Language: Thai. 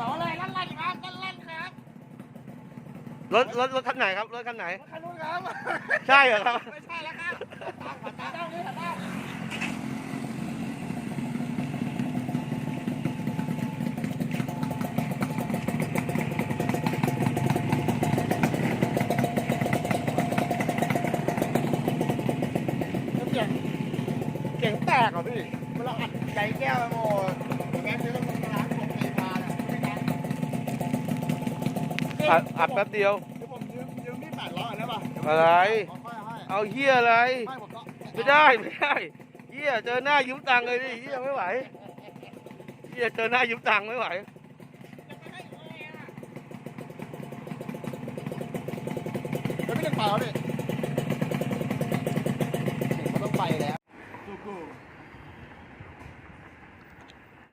สองเลยลั่นลั่นครับลั่นลั่นครับรถรถรถคันไหนครับรถคันไหน คันนู้นครับใช่เหรอครับ ไม่ใช่แล้วครับตามตามเจ้านี้ตามเก่งเก่งแตกเหรอพี่เวลาอัดใจแก้วไปหมด อัดอัดแป๊บเดียว เดี๋ยวผมยืมยืมพี่แปดร้อยได้ป่ะอะไรเอาค่อยให้เอาเฮียอะไร ไม่ผมก็ไม่ได้ไม่ได้เฮียเจอหน้ายืมตังค์เลยดิเฮียไม่ไหวเฮียเจอหน้ายืมตังค์ไม่ไหวแล้วพี่เล่นไปแล้วพี่เขาต้